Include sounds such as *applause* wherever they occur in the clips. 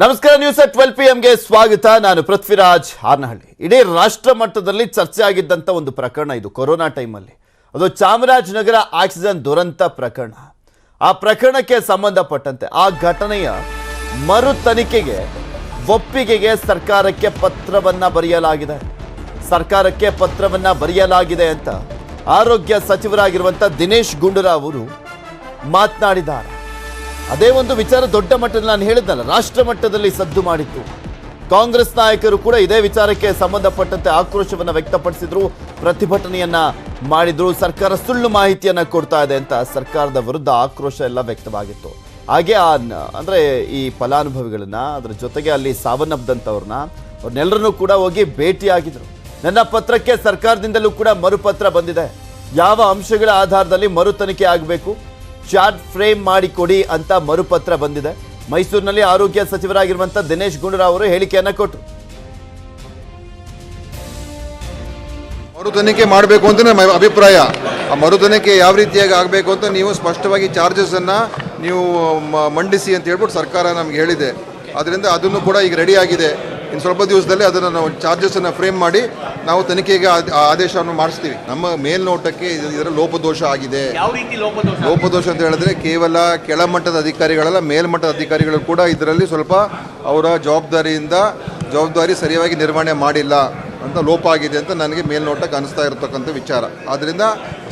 ನಮಸ್ಕಾರ news at twelve P ಎಂಗೆ ಸ್ವಾಗತ. ನಾನು ಪೃಥ್ವಿರಾಜ್ ಹಾರ್ನಹಳ್ಳಿ. ಇಡೀ ರಾಷ್ಟ್ರ ಮಟ್ಟದಲ್ಲಿ ಚರ್ಚೆ ಆಗಿದ್ದಂಥ ಒಂದು ಪ್ರಕರಣ ಇದು ಕೊರೋನಾ ಟೈಮಲ್ಲಿ. ಅದು ಚಾಮರಾಜನಗರ ಆಕ್ಸಿಜನ್ ದುರಂತ ಪ್ರಕರಣ. ಆ ಪ್ರಕರಣಕ್ಕೆ ಸಂಬಂಧಪಟ್ಟಂತೆ ಆ ಘಟನೆಯ ಮರು ತನಿಖೆಗೆ, ಒಪ್ಪಿಗೆಗೆ ಸರ್ಕಾರಕ್ಕೆ ಪತ್ರವನ್ನ ಬರೆಯಲಾಗಿದೆ. ಸರ್ಕಾರಕ್ಕೆ ಪತ್ರವನ್ನ ಬರೆಯಲಾಗಿದೆ ಅಂತ ಆರೋಗ್ಯ ಸಚಿವರಾಗಿರುವಂಥ ದಿನೇಶ್ ಗುಂಡೂರಾವ್ ಅವರು ಮಾತನಾಡಿದ್ದಾರೆ. ಅದೇ ಒಂದು ವಿಚಾರ ದೊಡ್ಡ ಮಟ್ಟದಲ್ಲಿ ನಾನು ಹೇಳಿದ್ನಲ್ಲ, ರಾಷ್ಟ್ರ ಮಟ್ಟದಲ್ಲಿ ಸದ್ದು ಮಾಡಿತ್ತು. ಕಾಂಗ್ರೆಸ್ ನಾಯಕರು ಕೂಡ ಇದೇ ವಿಚಾರಕ್ಕೆ ಸಂಬಂಧಪಟ್ಟಂತೆ ಆಕ್ರೋಶವನ್ನು ವ್ಯಕ್ತಪಡಿಸಿದ್ರು, ಪ್ರತಿಭಟನೆಯನ್ನ ಮಾಡಿದ್ರು, ಸರ್ಕಾರ ಸುಳ್ಳು ಮಾಹಿತಿಯನ್ನ ಕೊಡ್ತಾ ಇದೆ ಅಂತ ಸರ್ಕಾರದ ವಿರುದ್ಧ ಆಕ್ರೋಶ ಎಲ್ಲ ವ್ಯಕ್ತವಾಗಿತ್ತು. ಹಾಗೆ ಆ ಅಂದ್ರೆ ಈ ಫಲಾನುಭವಿಗಳನ್ನ, ಅದ್ರ ಜೊತೆಗೆ ಅಲ್ಲಿ ಸಾವನ್ನಪ್ಪದಂಥವ್ರನ್ನ ಅವ್ರನ್ನೆಲ್ಲರನ್ನೂ ಕೂಡ ಹೋಗಿ ಭೇಟಿಯಾಗಿದ್ರು. ನನ್ನ ಪತ್ರಕ್ಕೆ ಸರ್ಕಾರದಿಂದಲೂ ಕೂಡ ಮರುಪತ್ರ ಬಂದಿದೆ. ಯಾವ ಅಂಶಗಳ ಆಧಾರದಲ್ಲಿ ಮರು ತನಿಖೆ ಆಗಬೇಕು? ಚಾರ್ಟ್ ಫ್ರೇಮ್ ಮಾಡಿ ಕೊಡಿ ಅಂತ ಮರುಪತ್ರ ಬಂದಿದೆ. ಮೈಸೂರಿನಲ್ಲಿ ಆರೋಗ್ಯ ಸಚಿವರಾಗಿರುವಂತ ದಿನೇಶ್ ಗುಂಡೂರಾವ್ ಅವರು ಹೇಳಿಕೆಯನ್ನ ಕೊಟ್ಟರು. ಮರು ಮಾಡಬೇಕು ಅಂತ ನಮ್ಮ ಅಭಿಪ್ರಾಯ. ಆ ಮರು ಯಾವ ರೀತಿಯಾಗಿ ಆಗಬೇಕು ಅಂತ ನೀವು ಸ್ಪಷ್ಟವಾಗಿ ಚಾರ್ಜಸನ್ನು ನೀವು ಮಂಡಿಸಿ ಅಂತ ಹೇಳ್ಬಿಟ್ಟು ಸರ್ಕಾರ ನಮ್ಗೆ ಹೇಳಿದೆ. ಅದರಿಂದ ಅದನ್ನು ಕೂಡ ಈಗ ರೆಡಿ ಆಗಿದೆ. ಇನ್ನು ಸ್ವಲ್ಪ ದಿವಸದಲ್ಲಿ ಅದನ್ನು ನಾವು ಚಾರ್ಜಸನ್ನು ಫ್ರೇಮ್ ಮಾಡಿ ನಾವು ತನಿಖೆಗೆ ಆ ಆದೇಶವನ್ನು ಮಾಡಿಸ್ತೀವಿ. ನಮ್ಮ ಮೇಲ್ನೋಟಕ್ಕೆ ಇದು- ಇದರ ಲೋಪದೋಷ ಆಗಿದೆ. ಯಾವ ರೀತಿ ಲೋಪದೋಷ? ಲೋಪದೋಷ ಅಂತ ಹೇಳಿದ್ರೆ ಕೇವಲ ಕೆಳಮಟ್ಟದ ಅಧಿಕಾರಿಗಳಲ್ಲ ಮೇಲ್ಮಟ್ಟದ ಅಧಿಕಾರಿಗಳು ಕೂಡ ಇದರಲ್ಲಿ ಸ್ವಲ್ಪ ಅವರ ಜವಾಬ್ದಾರಿಯಿಂದ ಜವಾಬ್ದಾರಿ ಸರಿಯಾಗಿ ನಿರ್ವಹಣೆ ಮಾಡಿಲ್ಲ ಅಂತ ಲೋಪ ಆಗಿದೆ ಅಂತ ನನಗೆ ಮೇಲ್ನೋಟಕ್ಕೆ ಅನಿಸ್ತಾ ಇರತಕ್ಕಂಥ ವಿಚಾರ. ಆದ್ದರಿಂದ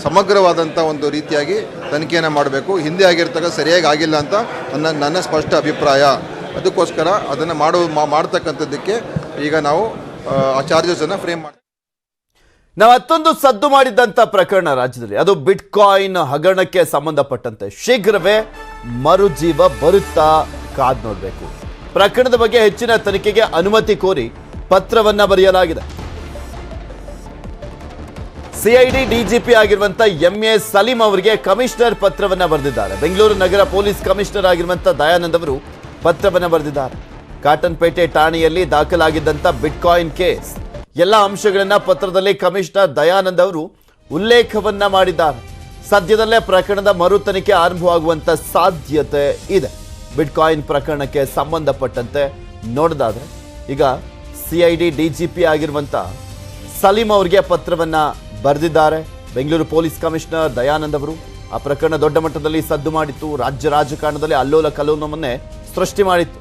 ಸಮಗ್ರವಾದಂಥ ಒಂದು ರೀತಿಯಾಗಿ ತನಿಖೆಯನ್ನು ಮಾಡಬೇಕು. ಹಿಂದೆ ಆಗಿರ್ತಕ್ಕ ಸರಿಯಾಗಿ ಆಗಿಲ್ಲ ಅಂತ ನನ್ನ ನನ್ನ ಸ್ಪಷ್ಟ ಅಭಿಪ್ರಾಯ. ಅದಕ್ಕೋಸ್ಕರ ಅದನ್ನು ಮಾಡೋ ಮಾಡ್ತಕ್ಕಂಥದ್ದಕ್ಕೆ ಈಗ ನಾವು ಆ, ಚಾರ್ಜಸ್ ಚಾರ್ಜಸನ್ನು ಫ್ರೇಮ್ ಮಾಡಿ ನಾವು ಮತ್ತೊಂದು ಸದ್ದು ಮಾಡಿದ್ದಂಥ ಪ್ರಕರಣ ರಾಜ್ಯದಲ್ಲಿ. ಅದು ಬಿಟ್ಕಾಯಿನ್ ಹಗರಣಕ್ಕೆ ಸಂಬಂಧಪಟ್ಟಂತೆ. ಶೀಘ್ರವೇ ಮರುಜೀವ ಬರುತ್ತಾ ಕಾದ್ ನೋಡಬೇಕು. ಪ್ರಕರಣದ ಬಗ್ಗೆ ಹೆಚ್ಚಿನ ತನಿಖೆಗೆ ಅನುಮತಿ ಕೋರಿ ಪತ್ರವನ್ನ ಬರೆಯಲಾಗಿದೆ. ಸಿಐಡಿ ಡಿಜಿಪಿ ಆಗಿರುವಂತ ಎಂ ಎ ಸಲೀಂ ಅವರಿಗೆ ಕಮಿಷನರ್ ಪತ್ರವನ್ನ ಬರೆದಿದ್ದಾರೆ. ಬೆಂಗಳೂರು ನಗರ ಪೊಲೀಸ್ ಕಮಿಷನರ್ ಆಗಿರುವಂತ ದಯಾನಂದ್ ಅವರು ಪತ್ರವನ್ನ ಬರೆದಿದ್ದಾರೆ. ಕಾಟನ್ಪೇಟೆ ಠಾಣೆಯಲ್ಲಿ ದಾಖಲಾಗಿದ್ದಂತ ಬಿಟ್ಕಾಯಿನ್ ಕೇಸ್. ಎಲ್ಲ ಅಂಶಗಳನ್ನ ಪತ್ರದಲ್ಲಿ ಕಮಿಷನರ್ ದಯಾನಂದ್ ಅವರು ಉಲ್ಲೇಖವನ್ನ ಮಾಡಿದ್ದಾರೆ. ಸದ್ಯದಲ್ಲೇ ಪ್ರಕರಣದ ಮರು ತನಿಖೆ ಆರಂಭವಾಗುವಂತ ಸಾಧ್ಯತೆ ಇದೆ. ಬಿಟ್ಕಾಯಿನ್ ಪ್ರಕರಣಕ್ಕೆ ಸಂಬಂಧಪಟ್ಟಂತೆ ನೋಡೋದಾದ್ರೆ, ಈಗ ಸಿಐಡಿ ಡಿಜಿಪಿ ಆಗಿರುವಂತ ಸಲೀಂ ಅವರಿಗೆ ಪತ್ರವನ್ನ ಬರೆದಿದ್ದಾರೆ. ಬೆಂಗಳೂರು ಪೊಲೀಸ್ ಕಮಿಷನರ್ ದಯಾನಂದ್ ಅವರು. ಆ ಪ್ರಕರಣ ದೊಡ್ಡ ಮಟ್ಟದಲ್ಲಿ ಸದ್ದು ಮಾಡಿತ್ತು. ರಾಜ್ಯ ರಾಜಕಾರಣದಲ್ಲಿ ಅಲ್ಲೋಲ ಕಲ್ಲೋಲವನ್ನೇ ಸೃಷ್ಟಿ ಮಾಡಿತ್ತು.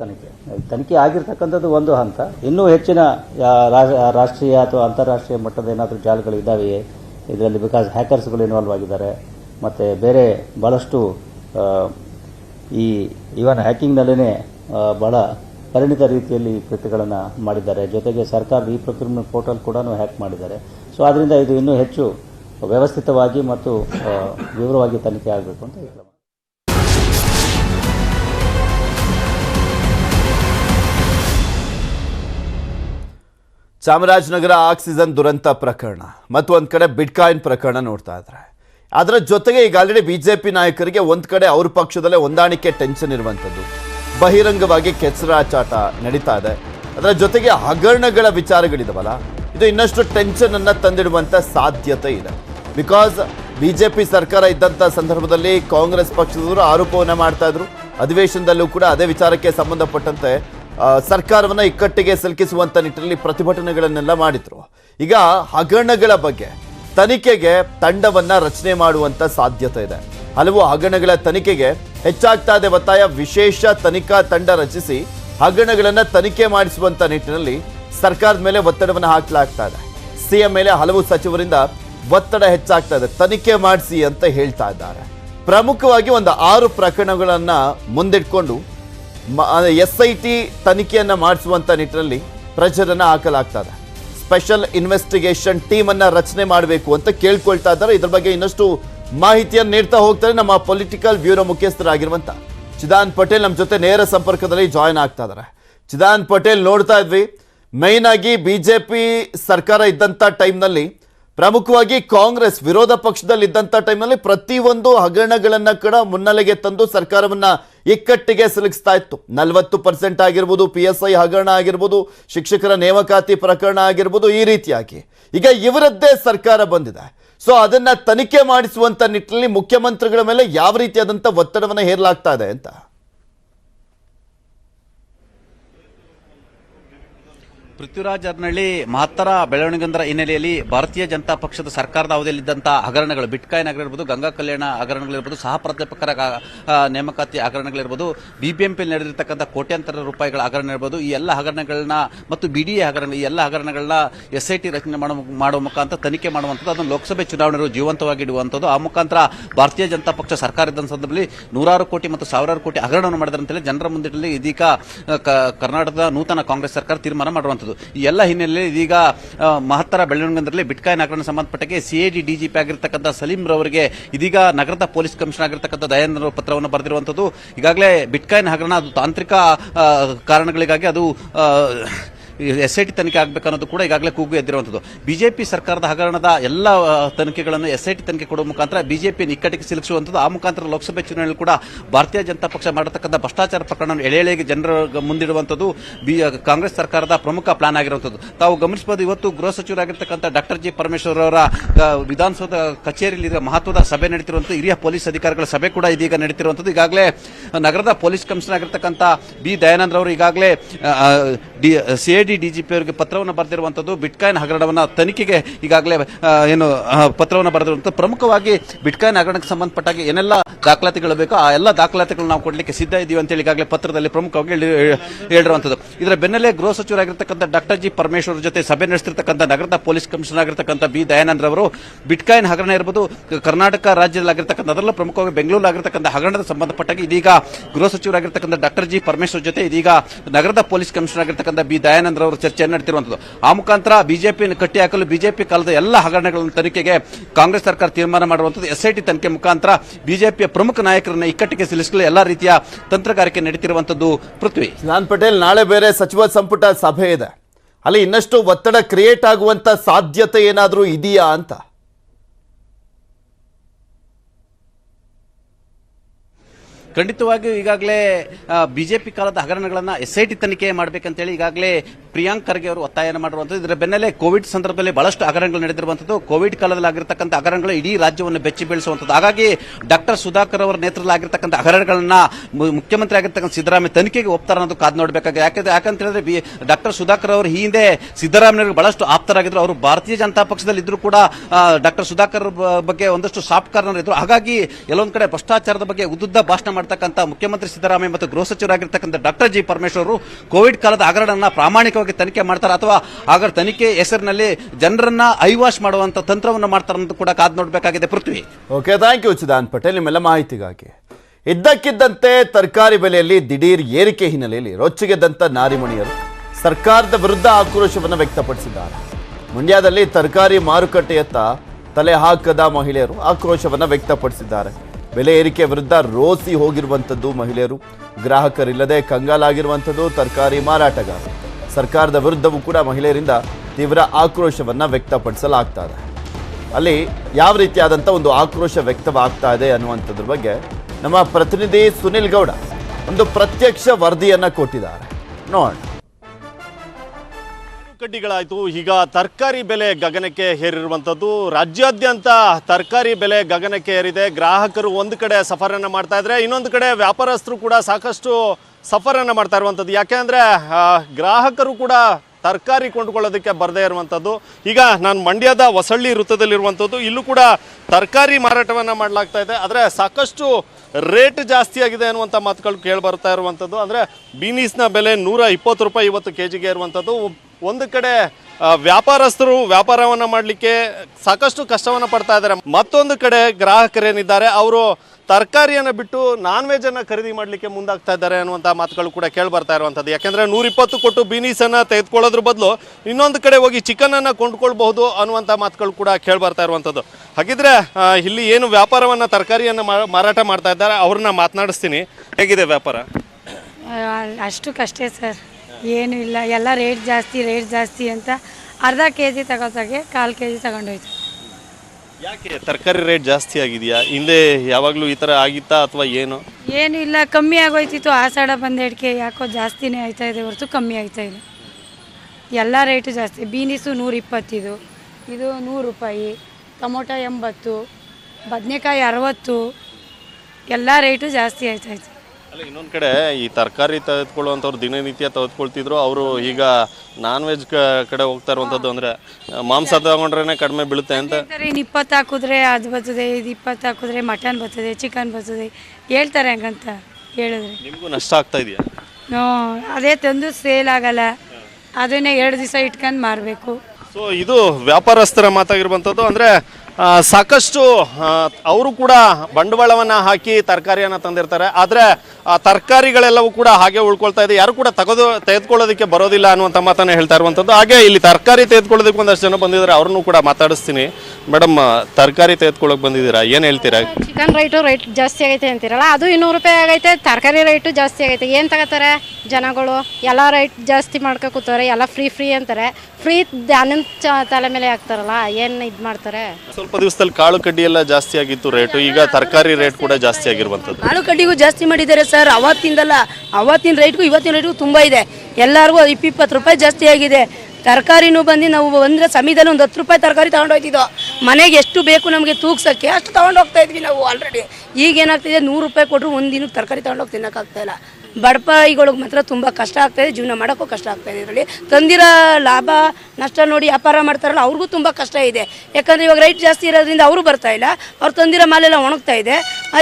ತನಿಖೆ. ತನಿಖೆ ಆಗಿರ್ತಕ್ಕಂಥದ್ದು ಒಂದು ಹಂತ. ಇನ್ನೂ ಹೆಚ್ಚಿನ ರಾಷ್ಟ್ರೀಯ ಅಥವಾ ಅಂತಾರಾಷ್ಟ್ರೀಯ ಮಟ್ಟದ ಏನಾದರೂ ಜಾಲಗಳು ಇದ್ದಾವೆಯೇ? ಇದರಲ್ಲಿ ಬಿಕಾಸ್ ಹ್ಯಾಕರ್ಸ್ಗಳು ಇನ್ವಾಲ್ವ್ ಆಗಿದ್ದಾರೆ. ಮತ್ತು ಬೇರೆ ಭಾಳಷ್ಟು ಈ ಇವನ್ ಹ್ಯಾಕಿಂಗ್ನಲ್ಲೇ ಭಾಳ ಪರಿಣಿತ ರೀತಿಯಲ್ಲಿ ಕೃತ್ಯಗಳನ್ನು ಮಾಡಿದ್ದಾರೆ. ಜೊತೆಗೆ ಸರ್ಕಾರದ ಈ ಪ್ರೊಕ್ಯೂರ್ಮೆಂಟ್ ಪೋರ್ಟಲ್ ಕೂಡ ಹ್ಯಾಕ್ ಮಾಡಿದ್ದಾರೆ. ಸೊ ಆದ್ದರಿಂದ ಇದು ಇನ್ನೂ ಹೆಚ್ಚು ವ್ಯವಸ್ಥಿತವಾಗಿ ಮತ್ತು ವಿವರವಾಗಿ ತನಿಖೆ ಆಗಬೇಕು ಅಂತ ಹೇಳಿ ಚಾಮರಾಜನಗರ ಆಕ್ಸಿಜನ್ ದುರಂತ ಪ್ರಕರಣ, ಮತ್ತು ಒಂದು ಕಡೆ ಬಿಟ್ಕಾಯಿನ್ ಪ್ರಕರಣ ನೋಡ್ತಾ ಇದ್ದಾರೆ ಅದರ ಜೊತೆಗೆ ಈಗ ಆಲ್ರೆಡಿ ಬಿಜೆಪಿ ನಾಯಕರಿಗೆ ಒಂದು ಕಡೆ ಅವ್ರ ಪಕ್ಷದಲ್ಲೇ ಹೊಂದಾಣಿಕೆ ಟೆನ್ಷನ್ ಇರುವಂಥದ್ದು ಬಹಿರಂಗವಾಗಿ ಕೆಸರಾಚಾಟ ನಡೀತಾ ಇದೆ. ಅದರ ಜೊತೆಗೆ ಹಗರಣಗಳ ವಿಚಾರಗಳಿದಾವಲ್ಲ, ಇದು ಇನ್ನಷ್ಟು ಟೆನ್ಷನ್ ಅನ್ನ ತಂದಿಡುವಂತ ಸಾಧ್ಯತೆ ಇದೆ. ಬಿಕಾಸ್ ಬಿ ಜೆ ಪಿ ಸರ್ಕಾರ ಇದ್ದಂಥ ಸಂದರ್ಭದಲ್ಲಿ ಕಾಂಗ್ರೆಸ್ ಪಕ್ಷದವರು ಆರೋಪವನ್ನು ಮಾಡ್ತಾ ಇದ್ರು. ಅಧಿವೇಶನದಲ್ಲೂ ಕೂಡ ಅದೇ ವಿಚಾರಕ್ಕೆ ಸಂಬಂಧಪಟ್ಟಂತೆ ಸರ್ಕಾರವನ್ನು ಇಕ್ಕಟ್ಟಿಗೆ ಸಿಲುಕಿಸುವಂಥ ನಿಟ್ಟಿನಲ್ಲಿ ಪ್ರತಿಭಟನೆಗಳನ್ನೆಲ್ಲ ಮಾಡಿದ್ರು. ಈಗ ಹಗರಣಗಳ ಬಗ್ಗೆ, ತನಿಖೆಗೆ ತಂಡವನ್ನು ರಚನೆ ಮಾಡುವಂಥ ಸಾಧ್ಯತೆ ಇದೆ. ಹಲವು ಹಗರಣಗಳ ತನಿಖೆಗೆ ಹೆಚ್ಚಾಗ್ತಾ ಇದೆ ಒತ್ತಾಯ. ವಿಶೇಷ ತನಿಖಾ ತಂಡ ರಚಿಸಿ ಹಗರಣಗಳನ್ನು ತನಿಖೆ ಮಾಡಿಸುವಂಥ ನಿಟ್ಟಿನಲ್ಲಿ ಸರ್ಕಾರದ ಮೇಲೆ ಒತ್ತಡವನ್ನು ಹಾಕಲಾಗ್ತಾ ಇದೆ. ಸಿಎಂ ಮೇಲೆ ಹಲವು ಸಚಿವರಿಂದ ಒತ್ತಡ ಹೆಚ್ಚಾಗ್ತಾ ಇದೆ, ತನಿಖೆ ಮಾಡಿಸಿ ಅಂತ ಹೇಳ್ತಾ ಇದ್ದಾರೆ. ಪ್ರಮುಖವಾಗಿ ಒಂದು ಆರು ಪ್ರಕರಣಗಳನ್ನು ಮುಂದಿಟ್ಕೊಂಡು ಎಸ್ ಐ ಟಿ ತನಿಖೆಯನ್ನು ಮಾಡಿಸುವಂಥ ನಿಟ್ಟಿನಲ್ಲಿ ಪ್ರೆಷರನ್ನು ಹಾಕಲಾಗ್ತಾ ಇದೆ. ಸ್ಪೆಷಲ್ ಇನ್ವೆಸ್ಟಿಗೇಷನ್ ಟೀಮನ್ನು ರಚನೆ ಮಾಡಬೇಕು ಅಂತ ಕೇಳ್ಕೊಳ್ತಾ ಇದ್ದಾರೆ. ಇದ್ರ ಬಗ್ಗೆ ಇನ್ನಷ್ಟು ಮಾಹಿತಿಯನ್ನು ನೀಡ್ತಾ ಹೋಗ್ತಾರೆ ನಮ್ಮ ಪೊಲಿಟಿಕಲ್ ಬ್ಯೂರೋ ಮುಖ್ಯಸ್ಥರಾಗಿರುವಂಥ ಚಿದಾನ್ ಪಟೇಲ್. ನಮ್ಮ ಜೊತೆ ನೇರ ಸಂಪರ್ಕದಲ್ಲಿ ಜಾಯ್ನ್ ಆಗ್ತಾ ಇದ್ದಾರೆ. ಚಿದಾನ್ ಪಟೇಲ್, ನೋಡ್ತಾ ಇದ್ವಿ. ಮೈನ್ ಆಗಿ ಪಿ ಸರ್ಕಾರ ಇದ್ದಂಥ ಟೈಮ್ನಲ್ಲಿ ಪ್ರಮುಖವಾಗಿ ಕಾಂಗ್ರೆಸ್ ವಿರೋಧ ಪಕ್ಷದಲ್ಲಿದ್ದಂಥ ಟೈಮ್ನಲ್ಲಿ ಪ್ರತಿಯೊಂದು ಹಗರಣಗಳನ್ನು ಕೂಡ ಮುನ್ನೆಲೆಗೆ ತಂದು ಸರ್ಕಾರವನ್ನ ಇಕ್ಕಟ್ಟಿಗೆ ಸಿಲುಕಿಸ್ತಾ ಇತ್ತು. ನಲವತ್ತು ಪರ್ಸೆಂಟ್ ಆಗಿರ್ಬೋದು ಪಿ ಎಸ್ ಐ ಹಗರಣ ಆಗಿರ್ಬೋದು, ಶಿಕ್ಷಕರ ನೇಮಕಾತಿ ಪ್ರಕರಣ ಆಗಿರ್ಬೋದು ಈ ರೀತಿಯಾಗಿ. ಈಗ ಇವರದ್ದೇ ಸರ್ಕಾರ ಬಂದಿದೆ. ಸೊ ಅದನ್ನ ತನಿಖೆ ಮಾಡಿಸುವಂತ ನಿಟ್ಟಿನಲ್ಲಿ ಮುಖ್ಯಮಂತ್ರಿಗಳ ಮೇಲೆ ಯಾವ ರೀತಿಯಾದಂಥ ಒತ್ತಡವನ್ನು ಹೇರಲಾಗ್ತಾ ಇದೆ ಅಂತ? ಪೃಥ್ವಿರಾಜ್ ಅರ್ನಳ್ಳಿ, ಮಹತ್ತರ ಬೆಳವಣಿಗೆಂದರ ಹಿನ್ನೆಲೆಯಲ್ಲಿ ಭಾರತೀಯ ಜನತಾ ಪಕ್ಷದ ಸರ್ಕಾರದ ಅವಧಿಯಲ್ಲಿದ್ದಂತಹ ಹಗರಣಗಳು ಬಿಟ್ಕಾಯಿನ್ ಆಗಿರ್ಬೋದು ಗಂಗಾ ಕಲ್ಯಾಣ ಹಗರಣಗಳಿರ್ಬೋದು, ಸಹ ಪ್ರಾಧ್ಯಾಪಕರ ನೇಮಕಾತಿ ಹಗರಣಗಳಿರ್ಬೋದು ಬಿಬಿಎಂಪಿ ನಡೆದಿರ್ತಕ್ಕಂಥ ಕೋಟ್ಯಾಂತರ ರೂಪಾಯಿಗಳ ಹಗರಣ ಇರ್ಬೋದು, ಈ ಎಲ್ಲ ಹಗರಣಗಳನ್ನ ಮತ್ತು ಬಿಡಿಎ ಹಗರಣ, ಈ ಎಲ್ಲ ಹಗರಣಗಳನ್ನ ಎಸ್ ಐ ಟಿ ರಚನೆ ಮಾಡೋ ಮಾಡುವ ಮುಖಾಂತರ ತನಿಖೆ ಮಾಡುವಂಥದ್ದು, ಅದನ್ನು ಲೋಕಸಭೆ ಚುನಾವಣೆಗಳು ಜೀವಂತವಾಗಿ ಇಡುವಂಥದ್ದು ಆ ಮುಖಾಂತರ ಭಾರತೀಯ ಜನತಾ ಪಕ್ಷ ಸರ್ಕಾರ ಇದ್ದ ಸಂದರ್ಭದಲ್ಲಿ ನೂರಾರು ಕೋಟಿ ಮತ್ತು ಸಾವಿರಾರು ಕೋಟಿ ಹಗರಣವನ್ನು ಮಾಡಿದ್ರಂತೇಳಿ ಜನರ ಮುಂದಿಡಲಿ ಇದೀಗ ಕರ್ನಾಟಕದ ನೂತನ ಕಾಂಗ್ರೆಸ್ ಸರ್ಕಾರ ತೀರ್ಮಾನ ಮಾಡುವಂಥದ್ದು. ಈ ಎಲ್ಲ ಹಿನ್ನೆಲೆಯಲ್ಲಿ ಇದೀಗ ಮಹತ್ತರ ಬೆಳವಣಿಗೆಂದರಲ್ಲಿ ಬಿಟ್ಕಾಯಿನ್ ಹಗರಣ ಸಂಬಂಧಪಟ್ಟಕ್ಕೆ ಸಿಐಡಿ ಡಿಜಿಪಿ ಆಗಿರ್ತಕ್ಕಂಥ ಸಲೀಂ ರವರಿಗೆ ಇದೀಗ ನಗರದ ಪೊಲೀಸ್ ಕಮಿಷನರ್ ಆಗಿರ್ತಕ್ಕಂಥ ದಯಾನಂದ ಪತ್ರವನ್ನು ಬರೆದಿರುವಂಥದ್ದು. ಈಗಾಗಲೇ ಬಿಟ್ಕಾಯಿನ್ ಹಗರಣ ಅದು ತಾಂತ್ರಿಕ ಕಾರಣಗಳಿಗಾಗಿ ಅದು ಎಸ್ ಐ ಟಿ ತನಿಖೆ ಆಗಬೇಕು ಅನ್ನೋದು ಕೂಡ ಈಗಾಗಲೇ ಕೂಗು ಎದ್ದಿರುವಂಥದ್ದು. ಬಿಜೆಪಿ ಸರ್ಕಾರದ ಹಗರಣದ ಎಲ್ಲ ತನಿಖೆಗಳನ್ನು ಎಸ್ ಐ ಟಿ ತನಿಖೆ ಕೊಡುವ ಮುಖಾಂತರ ಬಿಜೆಪಿ ನಿಕ್ಕಟ್ಟಿಗೆ ಸಿಲುಕಿಸುವಂಥದ್ದು. ಆ ಮುಖಾಂತರ ಲೋಕಸಭೆ ಚುನಾವಣೆಯಲ್ಲಿ ಕೂಡ ಭಾರತೀಯ ಜನತಾ ಪಕ್ಷ ಮಾಡತಕ್ಕಂಥ ಭ್ರಷ್ಟಾಚಾರ ಪ್ರಕರಣವನ್ನು ಎಳೆ ಎಳೆಗೆ ಜನರ ಮುಂದಿಡುವಂಥದ್ದು ಬಿ ಕಾಂಗ್ರೆಸ್ ಸರ್ಕಾರದ ಪ್ರಮುಖ ಪ್ಲಾನ್ ಆಗಿರುವಂಥದ್ದು. ತಾವು ಗಮನಿಸಬಹುದು ಇವತ್ತು ಗೃಹ ಸಚಿವರಾಗಿರ್ತಕ್ಕಂಥ ಡಾಕ್ಟರ್ ಜಿ ಪರಮೇಶ್ವರ್ ಅವರ ವಿಧಾನಸೌಧ ಕಚೇರಿಯಲ್ಲಿ ಮಹತ್ವದ ಸಭೆ ನಡೆಯುತ್ತಿರುವಂಥ ಹಿರಿಯ ಪೊಲೀಸ್ ಅಧಿಕಾರಿಗಳ ಸಭೆ ಕೂಡ ಇದೀಗ ನಡೀತಿರುವಂಥದ್ದು. ಈಗಾಗಲೇ ನಗರದ ಪೊಲೀಸ್ ಕಮಿಷನರ್ ಆಗಿರ್ತಕ್ಕಂಥ ಬಿ ದಯಾನಂದ್ ಅವರು ಈಗಾಗಲೇ ಸಿಐಡಿ ಡಿಜಿಪಿ ಅವರಿಗೆ ಪತ್ರವನ್ನು ಬರೆದಿರುವಂಥದ್ದು ಬಿಟ್ಕಾಯಿನ್ ಹಗರಣವನ್ನ ತನಿಖೆಗೆ ಈಗಾಗಲೇ ಏನು ಪತ್ರವನ್ನು ಬರೆದಿರುವಂಥದ್ದು. ಪ್ರಮುಖವಾಗಿ ಬಿಟ್ಕಾಯಿನ್ ಹಗರಣಕ್ಕೆ ಸಂಬಂಧಪಟ್ಟಾಗಿ ಏನೆಲ್ಲ ದಾಖಲಾತಿಗಳು ಬೇಕೋ ಆ ಎಲ್ಲ ದಾಖಲಾತಿಗಳನ್ನು ನಾವು ಕೊಡಲಿಕ್ಕೆ ಸಿದ್ಧ ಇದ್ದೀವಿ ಅಂತೇಳಿ ಈಗಾಗಲೇ ಪತ್ರದಲ್ಲಿ ಪ್ರಮುಖವಾಗಿ ಹೇಳಿ- ಹೇಳಿರುವಂಥದ್ದು. ಇದರ ಬೆನ್ನಲ್ಲೇ ಗೃಹ ಸಚಿವರಾಗಿರ್ತಕ್ಕಂಥ ಡಾಕ್ಟರ್ ಜಿ ಪರಮೇಶ್ವರ್ ಜೊತೆ ಸಭೆ ನಡೆಸಿರ್ತಕ್ಕಂಥ ನಗರದ ಪೊಲೀಸ್ ಕಮಿಷನರ್ ಆಗಿರ್ತಕ್ಕಂಥ ಬಿ ದಯಾನಂದ್ ರವರು ಬಿಟ್ಕಾಯಿನ್ ಹಗರಣ ಇರ್ಬೋದು, ಕರ್ನಾಟಕ ರಾಜ್ಯದಲ್ಲಿ ಆಗಿರ್ತಕ್ಕಂಥ, ಅದರಲ್ಲೂ ಪ್ರಮುಖವಾಗಿ ಬೆಂಗಳೂರು ಆಗಿರ್ತಕ್ಕಂಥ ಹಗರಣದ ಸಂಬಂಧಪಟ್ಟಾಗಿ ಇದೀಗ ಗೃಹ ಸಚಿವರಾಗಿರ್ತಕ್ಕಂಥ ಡಾಕ್ಟರ್ ಜಿ ಪರಮೇಶ್ವರ್ ಜೊತೆ ಇದೀಗ ನಗರದ ಪೊಲೀಸ್ ಕಮಿಷನರ್ ಆಗಿರ್ತಕ್ಕಂಥ ಬಿ ದಯಾನಂದ್ ರವರು ಚರ್ಚೆಯನ್ನು ನಡೆತಿರುವಂಥದ್ದು ಆ ಮುಖಾಂತರ ಬಿಜೆಪಿಯನ್ನು ಕಟ್ಟಿ ಹಾಕಲು ಬಿಜೆಪಿ ಕಾಲದ ಎಲ್ಲ ಹಗರಣಗಳನ್ನು ತನಿಖೆಗೆ ಕಾಂಗ್ರೆಸ್ ಸರ್ಕಾರ ತೀರ್ಮಾನ ಮಾಡುವಂಥದ್ದು ಎಸ್ಐಟಿ ತನಿಖೆ ಮುಖಾಂತರ ಬಿಜೆಪಿಯ ಪ್ರಮುಖ ನಾಯಕರನ್ನ ಇಕ್ಕಟ್ಟಿಗೆ ಸಿಲುಕಿಸಲು ಎಲ್ಲಾ ರೀತಿಯ ತಂತ್ರಗಾರಿಕೆ ನಡೀತಿರುವಂಥದ್ದು ಪೃಥ್ವಿ. ನಾನ್ ಪಟೇಲ್ ನಾಳೆ ಬೇರೆ ಸಚಿವ ಸಂಪುಟ ಸಭೆ ಇದೆ. ಅಲ್ಲಿ ಇನ್ನಷ್ಟು ಒತ್ತಡ ಕ್ರಿಯೇಟ್ ಆಗುವಂತ ಸಾಧ್ಯತೆ ಏನಾದರೂ ಇದೆಯಾ ಅಂತ? ಖಂಡಿತವಾಗಿಯೂ ಈಗಾಗಲೇ ಬಿಜೆಪಿ ಕಾಲದ ಹಗರಣಗಳನ್ನು ಎಸ್ ಐ ಟಿ ತನಿಖೆ ಮಾಡಬೇಕಂತೇಳಿ ಈಗಾಗಲೇ ಪ್ರಿಯಾಂಕ್ ಖರ್ಗೆ ಅವರು ಒತ್ತಾಯನ ಮಾಡಿರುವಂಥದ್ದು. ಇದರ ಬೆನ್ನಲ್ಲೇ ಕೋವಿಡ್ ಸಂದರ್ಭದಲ್ಲಿ ಬಹಳಷ್ಟು ಹಗರಣಗಳು ನಡೆದಿರುವಂಥದ್ದು. ಕೋವಿಡ್ ಕಾಲದಲ್ಲಿ ಆಗಿರತಕ್ಕಂಥ ಹಗರಣಗಳು ಇಡೀ ರಾಜ್ಯವನ್ನು ಬೆಚ್ಚಿ ಬೀಳಿಸುವಂಥದ್ದು. ಹಾಗಾಗಿ ಡಾಕ್ಟರ್ ಸುಧಾಕರ್ ಅವರ ನೇತೃತ್ವದಲ್ಲಿ ಆಗಿರ್ತಕ್ಕಂಥ ಹಗರಣಗಳನ್ನ ಮುಖ್ಯಮಂತ್ರಿ ಆಗಿರ್ತಕ್ಕಂಥ ಸಿದ್ದರಾಮಯ್ಯ ತನಿಖೆಗೆ ಒಪ್ತಾರ ಅನ್ನೋದು ಕಾದು ನೋಡಬೇಕಾಗಿದೆ. ಯಾಕಂದ್ರೆ, ಯಾಕಂತ ಹೇಳಿದ್ರೆ ಡಾಕ್ಟರ್ ಸುಧಾಕರ್ ಅವರು ಈ ಹಿಂದೆ ಸಿದ್ದರಾಮಯ್ಯ ಬಹಳಷ್ಟು ಆಪ್ತರಾಗಿದ್ರು. ಅವರು ಭಾರತೀಯ ಜನತಾ ಪಕ್ಷದಲ್ಲಿ ಇದ್ರು ಕೂಡ ಡಾಕ್ಟರ್ ಸುಧಾಕರ್ ಬಗ್ಗೆ ಒಂದಷ್ಟು ಸಾಫ್ಟ್ ಕಾರ್ನರ್ ಇದ್ರು. ಹಾಗಾಗಿ ಕೆಲವೊಂದು ಕಡೆ ಭ್ರಷ್ಟಾಚಾರದ ಬಗ್ಗೆ ಉದ್ದುದ್ದ ಭಾಷಣ ಮಾಡ್ತಕ್ಕಂಥ ಮುಖ್ಯಮಂತ್ರಿ ಸಿದ್ದರಾಮಯ್ಯ ಮತ್ತು ಗೃಹ ಸಚಿವರಾಗಿರ್ತಕ್ಕಂಥ ಡಾಕ್ಟರ್ ಜಿ ಪರಮೇಶ್ವರ್ ಅವರು ಕೋವಿಡ್ ಕಾಲದ ಹಗರಣನ ಪ್ರಾಮಾಣಿಕವಾಗಿ ತನಿಖೆ ಮಾಡ್ತಾರೆ ಅಥವಾ ಹಾಗಾದ್ರೆ ತನಿಖೆ ಹೆಸರಿನಲ್ಲಿ ಜನರನ್ನ ಐವಾಶ್ ಮಾಡುವಂತ ತಂತ್ರವನ್ನು ಮಾಡ್ತಾರೆ ಅಂತ ಕೂಡ ಕಾದ್ ನೋಡಬೇಕಾಗಿದೆ. Prithvi. Okay thank you Chidan Patel ನಿಮ್ಮೆಲ್ಲ ಮಾಹಿತಿಗಾಗಿ. ಇದ್ದಕ್ಕಿದ್ದಂತೆ ತರಕಾರಿ ಬೆಲೆಯಲ್ಲಿ ದಿಢೀರ್ ಏರಿಕೆ ಹಿನ್ನೆಲೆಯಲ್ಲಿ ರೊಚ್ಚಿಗೆದ್ದಂತ ನಾರಿಮಣಿಯರು ಸರ್ಕಾರದ ವಿರುದ್ಧ ಆಕ್ರೋಶವನ್ನು ವ್ಯಕ್ತಪಡಿಸಿದ್ದಾರೆ. ಮಂಡ್ಯದಲ್ಲಿ ತರಕಾರಿ ಮಾರುಕಟ್ಟೆಯತ್ತ ತಲೆ ಹಾಕದ ಮಹಿಳೆಯರು ಆಕ್ರೋಶವನ್ನು ವ್ಯಕ್ತಪಡಿಸಿದ್ದಾರೆ. ಬೆಲೆ ಏರಿಕೆ ವಿರುದ್ಧ ರೋಸಿ ಹೋಗಿರುವಂಥದ್ದು ಮಹಿಳೆಯರು. ಗ್ರಾಹಕರಿಲ್ಲದೆ ಕಂಗಾಲಾಗಿರುವಂಥದ್ದು ತರಕಾರಿ ಮಾರಾಟಗಾರರು. ಸರ್ಕಾರದ ವಿರುದ್ಧವೂ ಕೂಡ ಮಹಿಳೆಯರಿಂದ ತೀವ್ರ ಆಕ್ರೋಶವನ್ನು ವ್ಯಕ್ತಪಡಿಸಲಾಗ್ತಾ ಇದೆ ಅಲ್ಲಿ ಯಾವ ರೀತಿಯಾದಂಥ ಒಂದು ಆಕ್ರೋಶ ವ್ಯಕ್ತವಾಗ್ತಾ ಇದೆ ಅನ್ನುವಂಥದ್ರ ಬಗ್ಗೆ ನಮ್ಮ ಪ್ರತಿನಿಧಿ ಸುನಿಲ್ ಗೌಡ ಒಂದು ಪ್ರತ್ಯಕ್ಷ ವರದಿಯನ್ನು ಕೊಟ್ಟಿದ್ದಾರೆ. ನೋಡೋಣ ಕಡ್ಡಿಗಳಾಯಿತು. ಈಗ ತರಕಾರಿ ಬೆಲೆ ಗಗನಕ್ಕೆ ಏರಿರುವಂಥದ್ದು. ರಾಜ್ಯಾದ್ಯಂತ ತರಕಾರಿ ಬೆಲೆ ಗಗನಕ್ಕೆ ಏರಿದೆ. ಗ್ರಾಹಕರು ಒಂದು ಕಡೆ ಸಫರನ್ನು ಮಾಡ್ತಾ ಇದ್ರೆ ಇನ್ನೊಂದು ಕಡೆ ವ್ಯಾಪಾರಸ್ಥರು ಕೂಡ ಸಾಕಷ್ಟು ಸಫರನ್ನು ಮಾಡ್ತಾ ಇರುವಂಥದ್ದು. ಯಾಕೆ ಅಂದರೆ ಗ್ರಾಹಕರು ಕೂಡ ತರಕಾರಿ ಕೊಂಡುಕೊಳ್ಳೋದಕ್ಕೆ ಬರದೇ ಇರುವಂಥದ್ದು. ಈಗ ನಾನು ಮಂಡ್ಯದ ಹೊಸಳ್ಳಿ ವೃತ್ತದಲ್ಲಿರುವಂಥದ್ದು, ಇಲ್ಲೂ ಕೂಡ ತರಕಾರಿ ಮಾರಾಟವನ್ನು ಮಾಡಲಾಗ್ತಾ ಇದೆ. ಆದರೆ ಸಾಕಷ್ಟು ರೇಟ್ ಜಾಸ್ತಿ ಆಗಿದೆ ಅನ್ನುವಂಥ ಮಾತುಗಳು ಕೇಳಿ ಬರ್ತಾ ಇರುವಂಥದ್ದು. ಅಂದರೆ ಬೀನೀಸ್ನ ಬೆಲೆ ನೂರ ಇಪ್ಪತ್ತು ರೂಪಾಯಿ ಇವತ್ತು ಕೆ ಜಿಗೆ ಇರುವಂಥದ್ದು. ಒಂದು ಕಡೆ ವ್ಯಾಪಾರಸ್ಥರು ವ್ಯಾಪಾರವನ್ನು ಮಾಡಲಿಕ್ಕೆ ಸಾಕಷ್ಟು ಕಷ್ಟವನ್ನು ಪಡ್ತಾ ಇದ್ದಾರೆ. ಮತ್ತೊಂದು ಕಡೆ ಗ್ರಾಹಕರೇನಿದ್ದಾರೆ, ಅವರು ತರಕಾರಿಯನ್ನು ಬಿಟ್ಟು ನಾನ್ ವೆಜ್ಜನ್ನು ಖರೀದಿ ಮಾಡಲಿಕ್ಕೆ ಮುಂದಾಗ್ತಾ ಇದ್ದಾರೆ ಅನ್ನುವಂಥ ಮಾತುಗಳು ಕೂಡ ಕೇಳಿ ಬರ್ತಾ ಇರುವಂಥದ್ದು. ಯಾಕೆಂದರೆ ನೂರಿಪ್ಪತ್ತು ಕೊಟ್ಟು ಬೀನೀಸನ್ನು ತೆಗೆದುಕೊಳ್ಳೋದ್ರ ಬದಲು ಇನ್ನೊಂದು ಕಡೆ ಹೋಗಿ ಚಿಕನನ್ನು ಕೊಂಡ್ಕೊಳ್ಬಹುದು ಅನ್ನುವಂಥ ಮಾತುಗಳು ಕೂಡ ಕೇಳಿ ಬರ್ತಾ ಇರುವಂಥದ್ದು. ಹಾಗಿದ್ರೆ ಇಲ್ಲಿ ಏನು ವ್ಯಾಪಾರವನ್ನು, ತರಕಾರಿಯನ್ನು ಮಾರಾಟ ಮಾಡ್ತಾ ಇದ್ದಾರೆ, ಅವ್ರನ್ನ ಮಾತನಾಡಿಸ್ತೀನಿ. ಹೇಗಿದೆ ವ್ಯಾಪಾರ? ಅಷ್ಟಕ್ಕಷ್ಟೇ ಸರ್. ಏನು ಇಲ್ಲ. ಎಲ್ಲ ರೇಟ್ ಜಾಸ್ತಿ ರೇಟ್ ಜಾಸ್ತಿ ಅಂತ ಅರ್ಧ ಕೆ ಜಿ ತಗೋತಾಗೆ ಕಾಲು ಕೆ ಜಿ ತಗೊಂಡೋಯ್ತು ಯಾಕೆ ತರಕಾರಿ ರೇಟ್ ಜಾಸ್ತಿ ಆಗಿದೆಯಾ? ಹಿಂದೆ ಯಾವಾಗಲೂ ಈ ಥರ ಆಗಿತ್ತಾ ಅಥವಾ ಏನು? ಏನು ಇಲ್ಲ. ಕಮ್ಮಿ ಆಗೋಯ್ತಿತ್ತು. ಆಷಾಢ ಬಂದೇಡಿಕೆ ಯಾಕೋ ಜಾಸ್ತಿನೇ ಆಯ್ತಾ ಇದೆ ಹೊರತು ಕಮ್ಮಿ ಆಯ್ತಾ ಇದೆ. ಎಲ್ಲ ರೇಟು ಜಾಸ್ತಿ. ಬೀನಿಸು ನೂರ ಇಪ್ಪತ್ತಿದು ಇದು ನೂರು ರೂಪಾಯಿ ಟೊಮೊಟೊ ಎಂಬತ್ತು. ಬದನೆಕಾಯಿ ಅರವತ್ತು. ಎಲ್ಲ ರೇಟು ಜಾಸ್ತಿ ಆಯ್ತಾಯ್ತು ಅಲ್ಲ ಇನ್ನೊಂದು ಕಡೆ ಈ ತರಕಾರಿ ತೆಗೆದುಕೊಳ್ಳುವಂಥವ್ರು ದಿನನಿತ್ಯ ತೆಗೆದುಕೊಳ್ತಿದ್ರು ಅವರು ಈಗ ನಾನ್ ವೆಜ್ ಕಡೆ ಹೋಗ್ತಾ ಇರುವಂಥದ್ದು ಅಂದರೆ ಮಾಂಸ ತಗೊಂಡ್ರೆ ಕಡಿಮೆ ಬೀಳುತ್ತೆ ಅಂತ? ಇನ್ನು ಇಪ್ಪತ್ತು ಹಾಕಿದ್ರೆ ಅದು ಬರ್ತದೆ ಇದು ಇಪ್ಪತ್ತು ಹಾಕಿದ್ರೆ ಮಟನ್ ಬರ್ತದೆ ಚಿಕನ್ ಬರ್ತದೆ. ಹೇಳ್ತಾರೆ ಹಂಗಂತ ಹೇಳಿದ್ರೆ. ನಿಮಗೂ ನಷ್ಟ ಆಗ್ತಾ ಇದೆಯಾ? ನೋ ಅದೇ ತಂದು ಸೇಲ್ ಆಗಲ್ಲ. ಅದನ್ನೇ ಎರಡು ದಿವಸ ಇಟ್ಕೊಂಡು ಮಾರಬೇಕು. ಸೊ ಇದು ವ್ಯಾಪಾರಸ್ಥರ ಮಾತಾಗಿರುವಂಥದ್ದು ಅಂದರೆ ಸಾಕಷ್ಟು ಅವರು ಕೂಡ ಬಂಡವಾಳವನ್ನು ಹಾಕಿ ತರಕಾರಿಯನ್ನು ತಂದಿರ್ತಾರೆ. ಆದರೆ ಆ ತರಕಾರಿಗಳೆಲ್ಲವೂ ಕೂಡ ಹಾಗೆ ಉಳ್ಕೊಳ್ತಾ ಇದೆ. ಯಾರು ಕೂಡ ತೆಗೆದು ತೆಗೆದುಕೊಳ್ಳೋದಕ್ಕೆ ಬರೋದಿಲ್ಲ ಅನ್ನುವಂಥ ಮಾತನ್ನು ಹೇಳ್ತಾ ಇರುವಂಥದ್ದು ಹಾಗೆ ಇಲ್ಲಿ ತರಕಾರಿ ತೆಗೆದುಕೊಳ್ಳೋದಕ್ಕೆ ಒಂದಷ್ಟು ಜನ ಬಂದಿದ್ದಾರೆ. ಅವ್ರನ್ನೂ ಕೂಡ ಮಾತಾಡಿಸ್ತೀನಿ. ಮೇಡಮ್ ತರಕಾರಿ ತೆಗೆದುಕೊಳ್ಳೋಕೆ ಬಂದಿದ್ದೀರಾ? ಏನು ಹೇಳ್ತೀರಾ? ಚಿಕನ್ ರೈಟು ರೈಟ್ ಜಾಸ್ತಿ ಆಗೈತೆ ಅಂತೀರಲ್ಲ ಅದು ಇನ್ನೂರು ರೂಪಾಯಿ ಆಗೈತೆ. ತರಕಾರಿ ರೈಟು ಜಾಸ್ತಿ ಆಗೈತೆ. ಏನು ತಗೋತಾರೆ ಜನಗಳು? ಎಲ್ಲ ರೈಟ್ ಜಾಸ್ತಿ ಮಾಡ್ಕೊ ಕೂತಾರೆ ಎಲ್ಲ ಫ್ರೀ ಫ್ರೀ ಅಂತಾರೆ. ಫ್ರೀ ಧ್ಯಾನದ ತಲೆ ಮೇಲೆ ಹಾಕ್ತಾರಲ್ಲ ಏನು ಇದು ಮಾಡ್ತಾರೆ? ಸ್ವಲ್ಪ ದಿವಸದಲ್ಲಿ ಕಾಳು ಕಡ್ಡಿ ಎಲ್ಲ ಜಾಸ್ತಿ ಆಗಿತ್ತು ರೇಟು ಈಗ ತರಕಾರಿ ರೇಟ್ ಕೂಡ ಜಾಸ್ತಿ ಆಗಿರುವಂತದ್ದು ಕಾಳು ಕಡ್ಡಿಗೂ ಜಾಸ್ತಿ ಮಾಡಿದ್ದಾರೆ ಸರ್. ಅವತ್ತಿಂದಲ್ಲ, ಅವತ್ತಿನ ರೇಟ್ಗೂ ಇವತ್ತಿನ ರೇಟ್ಗೂ ತುಂಬ ಇದೆ. ಎಲ್ಲರಿಗೂ ಇಪ್ಪಿಪ್ಪತ್ತು ರೂಪಾಯಿ ಜಾಸ್ತಿ ಆಗಿದೆ. ತರಕಾರಿನೂ ಬಂದು ನಾವು ಅಂದರೆ ಸಮಯದಲ್ಲಿ ಒಂದು ಹತ್ತು ರೂಪಾಯಿ ತರಕಾರಿ ತಗೊಂಡು ಹೋಗ್ತಿದ್ದೋ ಮನೆಗೆ ಎಷ್ಟು ಬೇಕು ನಮಗೆ ತೂಗ್ಸೋಕ್ಕೆ ಅಷ್ಟು ತಗೊಂಡು ಹೋಗ್ತಾ ಇದ್ವಿ ನಾವು ಆಲ್ರೆಡಿ ಈಗ ಏನಾಗ್ತಿದೆ ನೂರು ರೂಪಾಯಿ ಕೊಟ್ಟರು ಒಂದು ದಿನಕ್ಕೆ ತರಕಾರಿ ತೊಗೊಂಡೋಗಿ ತಿನ್ನೋಕ್ಕಾಗ್ತಾ ಇಲ್ಲ. ಬಡಪಾಯಿಗಳಿಗೆ ಮಾತ್ರ ತುಂಬ ಕಷ್ಟ ಆಗ್ತಾಯಿದೆ ಜೀವನ ಮಾಡೋಕ್ಕೂ ಕಷ್ಟ ಆಗ್ತಾಯಿದೆ ಇದರಲ್ಲಿ. ತಂದಿರೋ ಲಾಭ, ನಷ್ಟ ನೋಡಿ ವ್ಯಾಪಾರ ಮಾಡ್ತಾರಲ್ಲ, ಅವ್ರಿಗೂ ತುಂಬ ಕಷ್ಟ ಇದೆ. ಯಾಕಂದರೆ ಇವಾಗ ರೈಟ್ ಜಾಸ್ತಿ ಇರೋದ್ರಿಂದ ಅವರು ಬರ್ತಾ ಇಲ್ಲ, ಅವ್ರು ತಂದಿರೋ ಮಾಲೆಲ್ಲ ಒಣಗ್ತಾ ಇದೆ.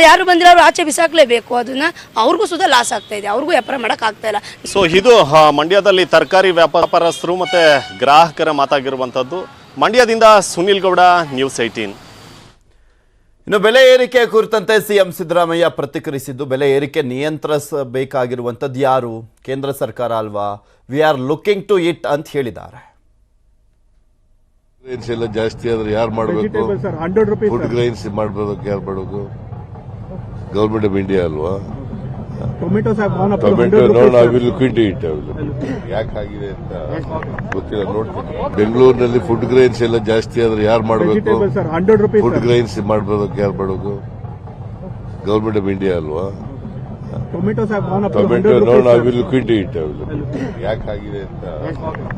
ಯಾರು ಬಂದಿರೋ ಅವ್ರು ಆಚೆ ಬಿಸಾಕಲೇಬೇಕು, ಅದನ್ನು ಅವ್ರಿಗೂ ಸುಧಾ ಲಾಸ್ ಆಗ್ತಾ ಇದೆ, ಅವ್ರಿಗೂ ವ್ಯಾಪಾರ ಮಾಡೋಕ್ಕಾಗ್ತಾ ಇಲ್ಲ. ಸೊ ಇದು ಮಂಡ್ಯದಲ್ಲಿ ತರಕಾರಿ ವ್ಯಾಪಾರಸ್ಥರು ಮತ್ತು ಗ್ರಾಹಕರ ಮಾತಾಗಿರುವಂಥದ್ದು. ಮಂಡ್ಯದಿಂದ ಸುನಿಲ್ ಗೌಡ ನ್ಯೂಸ್ ಏಯ್ಟೀನ್ ಇನ್ನು ಬೆಲೆ ಏರಿಕೆ ಕುರಿತಂತೆ ಸಿಎಂ ಸಿದ್ದರಾಮಯ್ಯ ಪ್ರತಿಕ್ರಿಯಿಸಿದ್ದು ಬೆಲೆ ಏರಿಕೆ ನಿಯಂತ್ರಿಸಬೇಕಾಗಿರುವಂಥದ್ದು ಯಾರು? ಕೇಂದ್ರ ಸರ್ಕಾರ ಅಲ್ವಾ? We are looking to it ಅಂತ ಹೇಳಿದ್ದಾರೆ. ಗ್ರೈನ್ಸ್ ಎಲ್ಲ ಜಾಸ್ತಿ ಆದ್ರೆ ಯಾರು ಮಾಡಬೇಕು? ಫುಡ್ ಗ್ರೈನ್ಸ್ ಮಾಡಬೇಕು ಯಾರು ಮಾಡಬೇಕು? ಗೌರ್ಮೆಂಟ್ ಆಫ್ ಇಂಡಿಯಾ ಅಲ್ವಾ? ಟೊಮೆಟೊ ಟೊಮೆಟೊ ನೋಡ್ ಐ ವಿಲ್ ಕ್ವಿಟ್ ಇಟ್ ಯಾಕೆ ಆಗಿದೆ ಅಂತ ಗೊತ್ತಿಲ್ಲ ನೋಡ್ತೀನಿ. ಬೆಂಗಳೂರಿನಲ್ಲಿ ಫುಡ್ ಗ್ರೈನ್ಸ್ ಎಲ್ಲ ಜಾಸ್ತಿ ಆದ್ರೆ ಯಾರು ಮಾಡಬೇಕು? ಫುಡ್ ಗ್ರೈನ್ಸ್ ಮಾಡ್ಬೋದಕ್ಕೆ ಯಾರು ಮಾಡಬೇಕು? ಗೌರ್ಮೆಂಟ್ ಆಫ್ ಇಂಡಿಯಾ ಅಲ್ವಾ? ಟೊಮೆಟೊ ಟೊಮೆಟೊ ನೋಡ್ ಐ ವಿಲ್ ಕ್ವಿಟ್ ಇಟ್ ಯಾಕೆ ಆಗಿದೆ ಅಂತ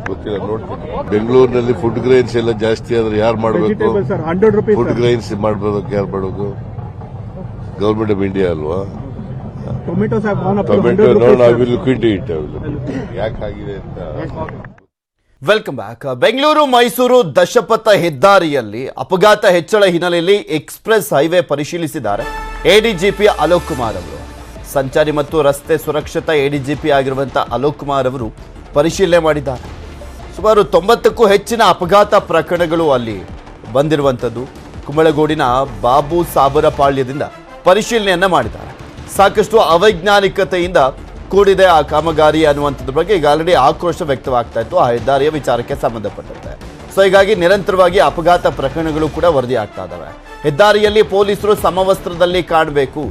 ಗೊತ್ತಿಲ್ಲ ನೋಡ್ತೀನಿ. ಬೆಂಗಳೂರಿನಲ್ಲಿ ಫುಡ್ ಗ್ರೈನ್ಸ್ ಎಲ್ಲ ಜಾಸ್ತಿ ಆದ್ರೆ ಯಾರು ಮಾಡಬೇಕು? ಫುಡ್ ಗ್ರೈನ್ಸ್ ಮಾಡ್ಬೋದಕ್ಕೆ ಯಾರು ಮಾಡಬೇಕು? ಗೌರ್ಮೆಂಟ್ ಆಫ್ ಇಂಡಿಯಾ ಅಲ್ವಾ? ಟೊಮೆಟೊ ಯಾಕೆ ಆಗಿದೆ ಅಂತ? ವೆಲ್ಕಮ್ ಬ್ಯಾಕ್ ಬೆಂಗಳೂರು ಮೈಸೂರು ದಶಪಥ ಹೆದ್ದಾರಿಯಲ್ಲಿ ಅಪಘಾತ ಹೆಚ್ಚಳ ಹಿನ್ನೆಲೆಯಲ್ಲಿ ಎಕ್ಸ್ಪ್ರೆಸ್ ಹೈವೇ ಪರಿಶೀಲಿಸಿದ್ದಾರೆ. ಎಡಿಜಿಪಿ ಅಲೋಕ್ ಕುಮಾರ್ ಅವರು. ಸಂಚಾರಿ ಮತ್ತು ರಸ್ತೆ ಸುರಕ್ಷತಾ ಎಡಿಜಿಪಿ ಆಗಿರುವಂತಹ ಅಲೋಕ್ ಕುಮಾರ್ ಅವರು ಪರಿಶೀಲನೆ ಮಾಡಿದ್ದಾರೆ. ಸುಮಾರು ತೊಂಬತ್ತಕ್ಕೂ ಹೆಚ್ಚಿನ ಅಪಘಾತ ಪ್ರಕರಣಗಳು ಅಲ್ಲಿ ಬಂದಿರುವಂಥದ್ದು ಕುಂಬಳಗೋಡಿನ ಬಾಬು ಸಾಬರಪಾಳ್ಯದಿಂದ ಪರಿಶೀಲನೆಯನ್ನ ಮಾಡಿದ್ದಾರೆ. ಸಾಕಷ್ಟು ಅವೈಜ್ಞಾನಿಕತೆಯಿಂದ ಕೂಡಿದೆ ಆ ಕಾಮಗಾರಿ ಅನ್ನುವಂಥದ್ದು ಬಗ್ಗೆ ಈಗ ಆಲ್ರೆಡಿ ಆಕ್ರೋಶ ವ್ಯಕ್ತವಾಗ್ತಾ ಇತ್ತು. ಆ ಹೆದ್ದಾರಿಯ ವಿಚಾರಕ್ಕೆ ಸಂಬಂಧಪಟ್ಟಂತೆ. ಸೊ ಹೀಗಾಗಿ ನಿರಂತರವಾಗಿ ಅಪಘಾತ ಪ್ರಕರಣಗಳು ಕೂಡ ವರದಿ ಆಗ್ತಾ ಇದಾವೆ. ಹೆದ್ದಾರಿಯಲ್ಲಿ ಪೊಲೀಸರು ಸಮವಸ್ತ್ರದಲ್ಲಿ ಕಾಣಬೇಕು.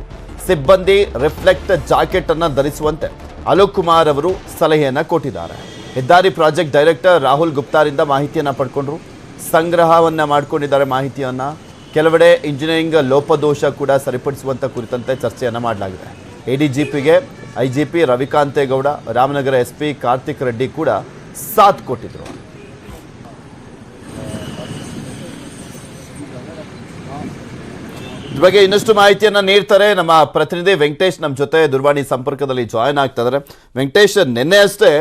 ಸಿಬ್ಬಂದಿ ರಿಫ್ಲೆಕ್ಟ್ ಜಾಕೆಟ್ ಅನ್ನ ಧರಿಸುವಂತೆ ಅಲೋಕ್ ಕುಮಾರ್ ಅವರು ಸಲಹೆಯನ್ನು ಕೊಟ್ಟಿದ್ದಾರೆ. ಹೆದ್ದಾರಿ ಪ್ರಾಜೆಕ್ಟ್ ಡೈರೆಕ್ಟರ್ ರಾಹುಲ್ ಗುಪ್ತಾರಿಂದ ಮಾಹಿತಿಯನ್ನು ಪಡ್ಕೊಂಡ್ರು. ಸಂಗ್ರಹವನ್ನ ಮಾಡ್ಕೊಂಡಿದ್ದಾರೆ ಮಾಹಿತಿಯನ್ನ. ಕೆಲವೆಡೆ ಇಂಜಿನಿಯರಿಂಗ್ ಲೋಪದೋಷ ಕೂಡ ಸರಿಪಡಿಸುವಂತ ಕುರಿತಂತೆ ಚರ್ಚೆಯನ್ನು ಮಾಡಲಾಗಿದೆ. ಎ ಡಿ ಜಿ ಎಡಿಜಿಪಿಗೆ ಐಜಿಪಿ ರವಿಕಾಂತೇಗೌಡ, ರಾಮನಗರ ಎಸ್ಪಿ ಕಾರ್ತಿಕ್ ರೆಡ್ಡಿ ಕೂಡ ಸಾಥ್ ಕೊಟ್ಟಿದ್ರು. ಬಗ್ಗೆ ಇನ್ನಷ್ಟು ಮಾಹಿತಿಯನ್ನು ನೀಡ್ತಾರೆ ನಮ್ಮ ಪ್ರತಿನಿಧಿ ವೆಂಕಟೇಶ್. ನಮ್ಮ ಜೊತೆ ದೂರವಾಣಿ ಸಂಪರ್ಕದಲ್ಲಿ ಜಾಯ್ನ್ ಆಗ್ತಾ ಇದ್ದಾರೆ ವೆಂಕಟೇಶ್, ನಿನ್ನೆ ಅಷ್ಟೇ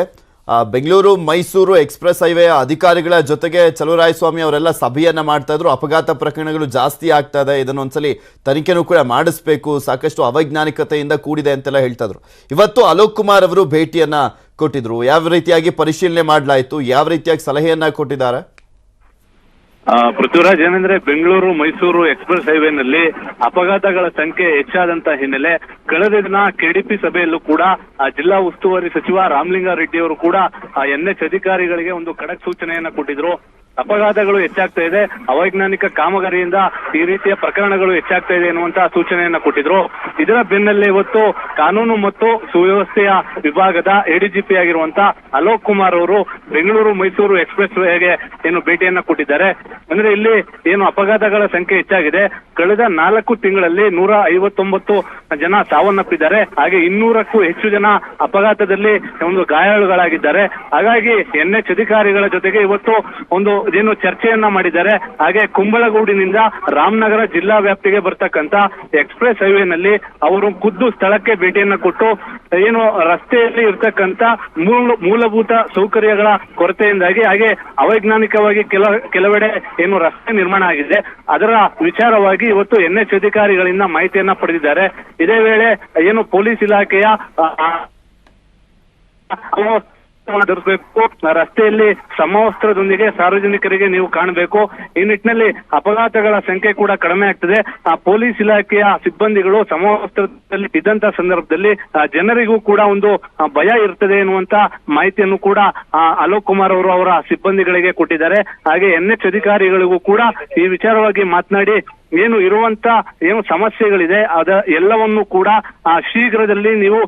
ಬೆಂಗಳೂರು ಮೈಸೂರು ಎಕ್ಸ್ಪ್ರೆಸ್ ಹೈವೇ ಅಧಿಕಾರಿಗಳ ಜೊತೆಗೆ ಚಲುವರಾಯಸ್ವಾಮಿ ಅವರೆಲ್ಲ ಸಭೆಯನ್ನ ಮಾಡ್ತಾ ಇದ್ರು. ಅಪಘಾತ ಪ್ರಕರಣಗಳು ಜಾಸ್ತಿ ಆಗ್ತಾ ಇದೆ. ಇದನ್ನು ಒಂದ್ಸಲಿ ತನಿಖೆನೂ ಕೂಡ ಮಾಡಿಸ್ಬೇಕು. ಸಾಕಷ್ಟು ಅವೈಜ್ಞಾನಿಕತೆಯಿಂದ ಕೂಡಿದೆ ಅಂತೆಲ್ಲ ಹೇಳ್ತಾ ಇದ್ರು ಇವತ್ತು ಅಲೋಕ್ ಕುಮಾರ್ ಅವರು ಭೇಟಿಯನ್ನ ಕೊಟ್ಟಿದ್ರು. ಯಾವ ರೀತಿಯಾಗಿ ಪರಿಶೀಲನೆ ಮಾಡಲಾಯಿತು? ಯಾವ ರೀತಿಯಾಗಿ ಸಲಹೆಯನ್ನ ಕೊಟ್ಟಿದ್ದಾರೆ? ಪೃಥ್ವಿರಾಜ್ ಏನಂದ್ರೆ ಬೆಂಗಳೂರು, ಮೈಸೂರು ಎಕ್ಸ್ಪ್ರೆಸ್ ಹೈವೇನಲ್ಲಿ ಅಪಘಾತಗಳ ಸಂಖ್ಯೆ ಹೆಚ್ಚಾದಂತ ಹಿನ್ನೆಲೆ ಕಳೆದ ದಿನ ಕೆಡಿಪಿ ಸಭೆಯಲ್ಲೂ ಕೂಡ ಜಿಲ್ಲಾ ಉಸ್ತುವಾರಿ ಸಚಿವ ರಾಮಲಿಂಗಾರೆಡ್ಡಿ ಅವರು ಕೂಡ ಎನ್ಎಚ್ ಅಧಿಕಾರಿಗಳಿಗೆ ಒಂದು ಖಡಕ್ ಸೂಚನೆಯನ್ನ ಕೊಟ್ಟಿದ್ರು. ಅಪಘಾತಗಳು ಹೆಚ್ಚಾಗ್ತಾ ಇದೆ. ಅವೈಜ್ಞಾನಿಕ ಕಾಮಗಾರಿಯಿಂದ ಈ ರೀತಿಯ ಪ್ರಕರಣಗಳು ಹೆಚ್ಚಾಗ್ತಾ ಇದೆ ಎನ್ನುವಂತಹ ಸೂಚನೆಯನ್ನ ಕೊಟ್ಟಿದ್ರು. ಇದರ ಬೆನ್ನಲ್ಲೇ ಇವತ್ತು ಕಾನೂನು ಮತ್ತು ಸುವ್ಯವಸ್ಥೆಯ ವಿಭಾಗದ ಎಡಿಜಿಪಿ ಆಗಿರುವಂತಹ ಅಲೋಕ್ ಕುಮಾರ್ ಅವರು ಬೆಂಗಳೂರು ಮೈಸೂರು ಎಕ್ಸ್ಪ್ರೆಸ್ ವೇಗೆ ಏನು ಭೇಟಿಯನ್ನ ಕೊಟ್ಟಿದ್ದಾರೆ. ಅಂದ್ರೆ ಇಲ್ಲಿ ಏನು ಅಪಘಾತಗಳ ಸಂಖ್ಯೆ ಹೆಚ್ಚಾಗಿದೆ. ಕಳೆದ ನಾಲ್ಕು ತಿಂಗಳಲ್ಲಿ ನೂರ ಐವತ್ತೊಂಬತ್ತು ಜನ ಸಾವನ್ನಪ್ಪಿದ್ದಾರೆ. ಹಾಗೆ ಇನ್ನೂರಕ್ಕೂ ಹೆಚ್ಚು ಜನ ಅಪಘಾತದಲ್ಲಿ ಒಂದು ಗಾಯಾಳುಗಳಾಗಿದ್ದಾರೆ. ಹಾಗಾಗಿ ಎನ್ಎಚ್ ಅಧಿಕಾರಿಗಳ ಜೊತೆಗೆ ಇವತ್ತು ಒಂದು ಏನು ಚರ್ಚೆಯನ್ನ ಮಾಡಿದ್ದಾರೆ. ಹಾಗೆ ಕುಂಬಳಗೂಡಿನಿಂದ ರಾಮನಗರ ಜಿಲ್ಲಾ ವ್ಯಾಪ್ತಿಗೆ ಬರ್ತಕ್ಕಂತ ಎಕ್ಸ್ಪ್ರೆಸ್ ಹೈವೇನಲ್ಲಿ ಅವರು ಖುದ್ದು ಸ್ಥಳಕ್ಕೆ ಭೇಟಿಯನ್ನ ಕೊಟ್ಟು, ಏನು ರಸ್ತೆಯಲ್ಲಿ ಇರ್ತಕ್ಕಂತ ಮೂಲ, ಮೂಲಭೂತ ಸೌಕರ್ಯಗಳ ಕೊರತೆಯಿಂದಾಗಿ ಹಾಗೆ ಅವೈಜ್ಞಾನಿಕವಾಗಿ ಕೆಲ, ಕೆಲವೆಡೆ ಏನು ರಸ್ತೆ ನಿರ್ಮಾಣ ಆಗಿದೆ. ಅದರ ವಿಚಾರವಾಗಿ ಇವತ್ತು ಎನ್ಎಚ್ ಅಧಿಕಾರಿಗಳಿಂದ ಮಾಹಿತಿಯನ್ನ ಪಡೆದಿದ್ದಾರೆ. ಇದೇ ವೇಳೆ ಏನು ಪೊಲೀಸ್ ಇಲಾಖೆಯ ಧರಿಸಬೇಕು ರಸ್ತೆಯಲ್ಲಿ ಸಮವಸ್ತ್ರದೊಂದಿಗೆ ಸಾರ್ವಜನಿಕರಿಗೆ ನೀವು ಕಾಣಬೇಕು. ಈ ನಿಟ್ಟಿನಲ್ಲಿ ಅಪಘಾತಗಳ ಸಂಖ್ಯೆ ಕೂಡ ಕಡಿಮೆ ಆಗ್ತದೆ. ಆ ಪೊಲೀಸ್ ಇಲಾಖೆಯ ಸಿಬ್ಬಂದಿಗಳು ಸಮವಸ್ತ್ರದಲ್ಲಿ ಇದ್ದಂತ ಸಂದರ್ಭದಲ್ಲಿ ಜನರಿಗೂ ಕೂಡ ಒಂದು ಭಯ ಇರ್ತದೆ ಎನ್ನುವಂತ ಮಾಹಿತಿಯನ್ನು ಕೂಡ ಅಲೋಕ್ ಕುಮಾರ್ ಅವರು ಅವರ ಸಿಬ್ಬಂದಿಗಳಿಗೆ ಕೊಟ್ಟಿದ್ದಾರೆ. ಹಾಗೆ ಎನ್ಎಚ್ ಅಧಿಕಾರಿಗಳಿಗೂ ಕೂಡ ಈ ವಿಚಾರವಾಗಿ ಮಾತನಾಡಿ ಏನು ಇರುವಂತ ಏನು ಸಮಸ್ಯೆಗಳಿದೆ ಅದ ಎಲ್ಲವನ್ನು ಕೂಡ ಆ, ಶೀಘ್ರದಲ್ಲಿ ನೀವು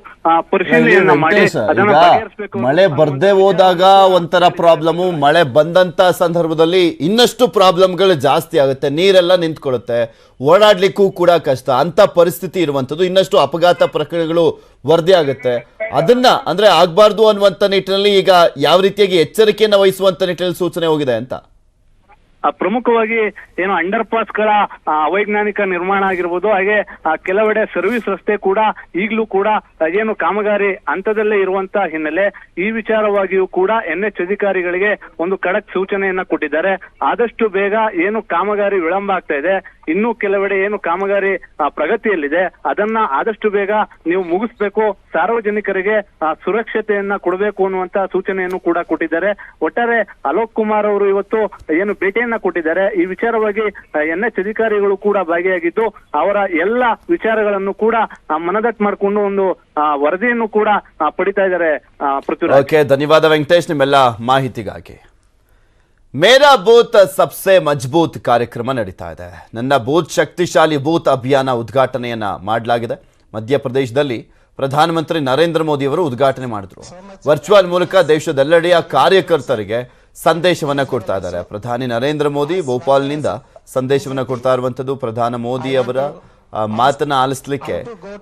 ಪರಿಶೀಲನೆಯನ್ನ ಮಾಡಿ ಅದನ್ನ ಬಗೆಹರಿಸಬೇಕು ಮಳೆ ಬರ್ದೇ ಹೋದಾಗ ಒಂಥರ ಪ್ರಾಬ್ಲಮ್ ಮಳೆ ಬಂದಂತ ಸಂದರ್ಭದಲ್ಲಿ ಇನ್ನಷ್ಟು ಪ್ರಾಬ್ಲಮ್ಗಳು ಜಾಸ್ತಿ ಆಗುತ್ತೆ ನೀರೆಲ್ಲ ನಿಂತ್ಕೊಳುತ್ತೆ ಓಡಾಡ್ಲಿಕ್ಕೂ ಕೂಡ ಕಷ್ಟ ಅಂತ ಪರಿಸ್ಥಿತಿ ಇರುವಂತದ್ದು ಇನ್ನಷ್ಟು ಅಪಘಾತ ಪ್ರಕರಣಗಳು ವರದಿ ಆಗುತ್ತೆ. ಅದನ್ನ ಅಂದ್ರೆ ಆಗ್ಬಾರ್ದು ಅನ್ನುವಂತ ನಿಟ್ಟಿನಲ್ಲಿ ಈಗ ಯಾವ ರೀತಿಯಾಗಿ ಎಚ್ಚರಿಕೆಯನ್ನ ವಹಿಸುವಂತ ನಿಟ್ಟಿನಲ್ಲಿ ಸೂಚನೆ ಹೋಗಿದೆ ಅಂತ? ಪ್ರಮುಖವಾಗಿ ಏನು ಅಂಡರ್ ಪಾಸ್ಗಳ ಅವೈಜ್ಞಾನಿಕ ನಿರ್ಮಾಣ ಆಗಿರ್ಬೋದು, ಹಾಗೆ ಕೆಲವೆಡೆ ಸರ್ವಿಸ್ ರಸ್ತೆ ಕೂಡ, ಈಗಲೂ ಕೂಡ ಏನು ಕಾಮಗಾರಿ ಹಂತದಲ್ಲೇ ಇರುವಂತ ಹಿನ್ನೆಲೆ, ಈ ವಿಚಾರವಾಗಿಯೂ ಕೂಡ ಎನ್ಎಚ್ ಅಧಿಕಾರಿಗಳಿಗೆ ಒಂದು ಖಡಕ್ ಸೂಚನೆಯನ್ನ ಕೊಟ್ಟಿದ್ದಾರೆ. ಆದಷ್ಟು ಬೇಗ ಏನು ಕಾಮಗಾರಿ ವಿಳಂಬ ಆಗ್ತಾ ಇದೆ, ಇನ್ನೂ ಕೆಲವೆಡೆ ಏನು ಕಾಮಗಾರಿ ಪ್ರಗತಿಯಲ್ಲಿದೆ, ಅದನ್ನ ಆದಷ್ಟು ಬೇಗ ನೀವು ಮುಗಿಸ್ಬೇಕು, ಸಾರ್ವಜನಿಕರಿಗೆ ಸುರಕ್ಷತೆಯನ್ನ ಕೊಡಬೇಕು ಅನ್ನುವಂತ ಸೂಚನೆಯನ್ನು ಕೂಡ ಕೊಟ್ಟಿದ್ದಾರೆ. ಒಟ್ಟಾರೆ ಅಲೋಕ್ ಕುಮಾರ್ ಅವರು ಇವತ್ತು ಏನು ಕೊಟ್ಟಿದ್ದಾರೆ. ಈ ವಿಚಾರವಾಗಿ ಎನ್ ಎಚ್ ಅಧಿಕಾರಿಗಳು ಕೂಡ ಭಾಗಿಯಾಗಿದ್ದು, ಅವರ ಎಲ್ಲ ವಿಚಾರಗಳನ್ನು ಕೂಡ ಮನದಟ್ಟು ಮಾಡಿಕೊಂಡು ಒಂದು ವರದಿಯನ್ನು ಕೂಡ ಪಡಿತಾ ಇದ್ದಾರೆ ಓಕೆ, ಧನ್ಯವಾದ ವೆಂಕಟೇಶ್, ನಿಮ್ಮೆಲ್ಲ ಮಾಹಿತಿಗಾಗಿ. ಮೇರಾ ಬೂತ್ ಸಬ್ಸೆ ಮಜ್ಬೂತ್ ಕಾರ್ಯಕ್ರಮ ನಡೀತಾ ಇದೆ. ನನ್ನ ಬೂತ್ ಶಕ್ತಿಶಾಲಿ ಬೂತ್ ಅಭಿಯಾನ ಉದ್ಘಾಟನೆಯನ್ನ ಮಾಡಲಾಗಿದೆ. ಮಧ್ಯಪ್ರದೇಶದಲ್ಲಿ ಪ್ರಧಾನಮಂತ್ರಿ ನರೇಂದ್ರ ಮೋದಿ ಅವರು ಉದ್ಘಾಟನೆ ಮಾಡಿದ್ರು. ವರ್ಚುವಲ್ ಮೂಲಕ ದೇಶದೆಲ್ಲೆಡೆಯ ಕಾರ್ಯಕರ್ತರಿಗೆ ಸಂದೇಶವನ್ನ ಕೊಡ್ತಾ ಇದ್ದಾರೆ. ಪ್ರಧಾನಿ ನರೇಂದ್ರ ಮೋದಿ ಭೋಪಾಲ್ನಿಂದ ಸಂದೇಶವನ್ನ ಕೊಡ್ತಾ ಇರುವಂಥದ್ದು ಪ್ರಧಾನ ಮೋದಿ ಅವರ ಮಾತನ್ನ ಆಲಿಸ್ಲಿಕ್ಕೆ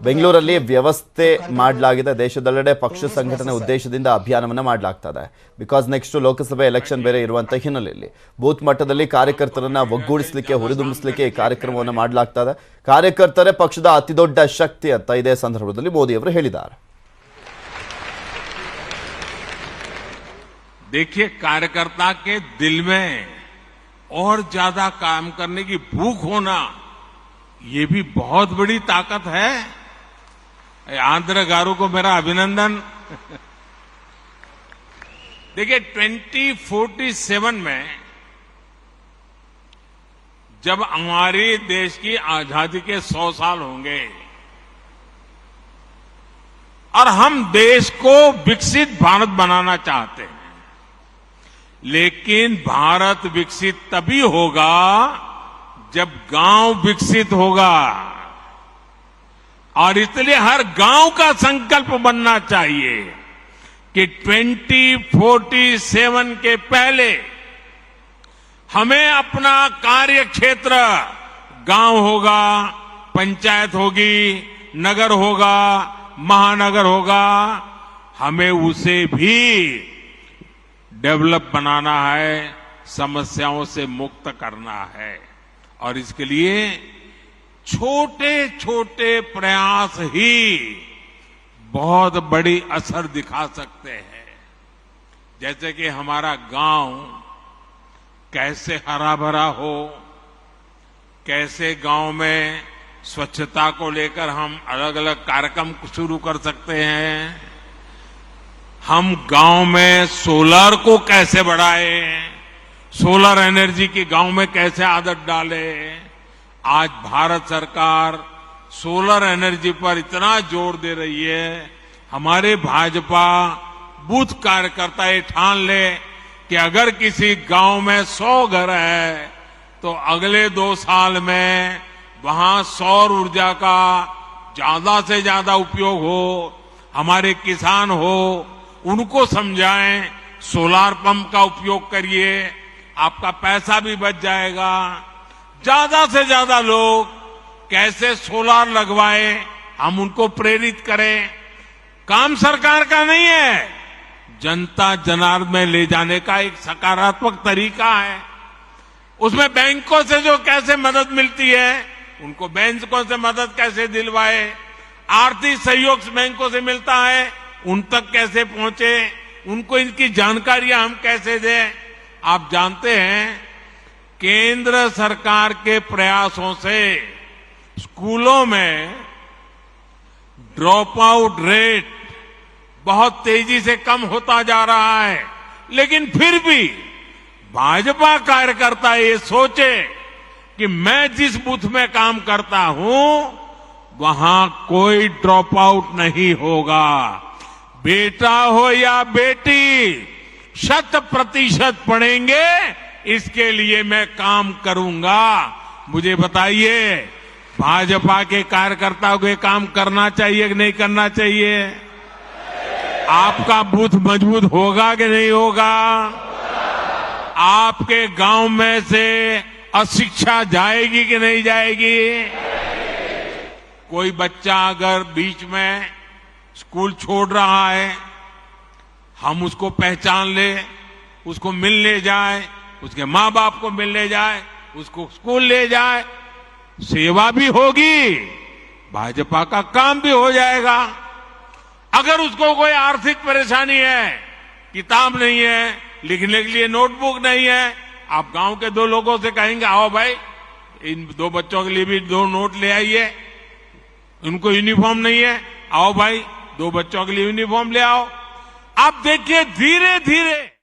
ಬೆಂಗಳೂರಲ್ಲಿ ವ್ಯವಸ್ಥೆ ಮಾಡಲಾಗಿದೆ. ದೇಶದೆಲ್ಲೆಡೆ ಪಕ್ಷ ಸಂಘಟನೆ ಉದ್ದೇಶದಿಂದ ಅಭಿಯಾನವನ್ನ ಮಾಡಲಾಗ್ತಾ ಇದೆ ಬಿಕಾಸ್ ನೆಕ್ಸ್ಟ್ ಲೋಕಸಭೆ ಎಲೆಕ್ಷನ್ ಬೇರೆ ಇರುವಂತ ಹಿನ್ನೆಲೆಯಲ್ಲಿ. ಬೂತ್ ಮಟ್ಟದಲ್ಲಿ ಕಾರ್ಯಕರ್ತರನ್ನ ಒಗ್ಗೂಡಿಸಲಿಕ್ಕೆ, ಹುರಿದುಂಬಿಸಲಿಕ್ಕೆ ಈ ಕಾರ್ಯಕ್ರಮವನ್ನು ಮಾಡಲಾಗ್ತಾ ಇದೆ ಕಾರ್ಯಕರ್ತರೇ ಪಕ್ಷದ ಅತಿದೊಡ್ಡ ಶಕ್ತಿ ಅಂತ ಇದೇ ಸಂದರ್ಭದಲ್ಲಿ ಮೋದಿ ಅವರು ಹೇಳಿದ್ದಾರೆ. देखिए, कार्यकर्ता के दिल में और ज़्यादा काम करने की भूख होना, ये भी बहुत बड़ी ताकत है। आंध्र गारू को मेरा अभिनंदन। *laughs* देखिए 2047 में जब हमारे देश की आज़ादी के 100 साल होंगे, और हम देश को विकसित भारत बनाना चाहते हैं लेकिन भारत विकसित तभी होगा जब गाँव विकसित होगा। और इसलिए हर गाँव का संकल्प बनना चाहिए कि 2047 के पहले हमें अपना कार्य क्षेत्र गाँव होगा, पंचायत होगी, नगर होगा, महानगर होगा, हमें उसे भी डेवलप बनाना है, समस्याओं से मुक्त करना है। और इसके लिए छोटे छोटे प्रयास ही बहुत बड़ी असर दिखा सकते हैं। जैसे कि हमारा गाँव कैसे हरा भरा हो, कैसे गाँव में स्वच्छता को लेकर हम अलग अलग कार्यक्रम शुरू कर सकते हैं। हम गाँव में सोलर को कैसे बढ़ाए? सोलर एनर्जी की गाँव में कैसे आदत डाले? आज भारत सरकार सोलर एनर्जी पर इतना ज़ोर दे रही है। हमारे भाजपा बूथ कार्यकर्ता ये ठान ले कि अगर किसी गाँव में सौ घर है तो अगले दो साल में वहाँ सौर ऊर्जा का ज़्यादा से ज़्यादा उपयोग हो, हमारे किसान हो उनको समझाएँ, सोलार पंप का उपयोग करिए, आपका पैसा भी बच जाएगा। ज़्यादा से ज़्यादा लोग कैसे सोलार लगवाए, हम उनको प्रेरित करें। काम सरकार का नहीं है, जनता जनार्द में ले जाने का एक सकारात्मक तरीका है। उसमें बैंकों से जो कैसे मदद मिलती है, उनको बैंकों से मदद कैसे दिलवाए। आर्थिक सहयोग बैंकों से मिलता है उन तक कैसे पहुँचे? उनको इनकी जानकारियाँ हम कैसे दें? आप जानते हैं, केंद्र सरकार के प्रयासों से स्कूलों में ड्रॉप आउट रेट बहुत तेज़ी से कम होता जा रहा है। लेकिन फिर भी भाजपा कार्यकर्ता ये सोचे कि मैं जिस बूथ में काम करता हूँ, वहाँ कोई ड्रॉप आउट नहीं होगा। बेटा हो या बेटी, शत प्रतिशत पढ़ेंगे, इसके लिए मैं काम करूँगा। मुझे बताइए, भाजपा के कार्यकर्ताओं को काम करना चाहिए कि नहीं करना चाहिए? आपका बूथ मज़बूत होगा कि नहीं होगा? आपके गाँव में से अशिक्षा जाएगी कि नहीं जाएगी? कोई बच्चा अगर बीच में स्कूल छोड़ रहा है, हम उसको पहचान ले, उसको मिलने जाए, उसके माँ बाप को मिलने जाए, उसको स्कूल ले जाए, सेवा भी होगी, भाजपा का काम भी हो जाएगा। अगर उसको कोई आर्थिक परेशानी है, किताब नहीं है, लिखने के लिए नोटबुक नहीं है, आप गाँव के दो लोगों से कहेंगे, आओ भाई, इन दो बच्चों के लिए भी दो नोट ले आइए उनको यूनिफॉर्म नहीं है, आओ भाई दो बच्चों के लिए यूनिफॉर्म ले आओ। आप देखिए धीरे धीरे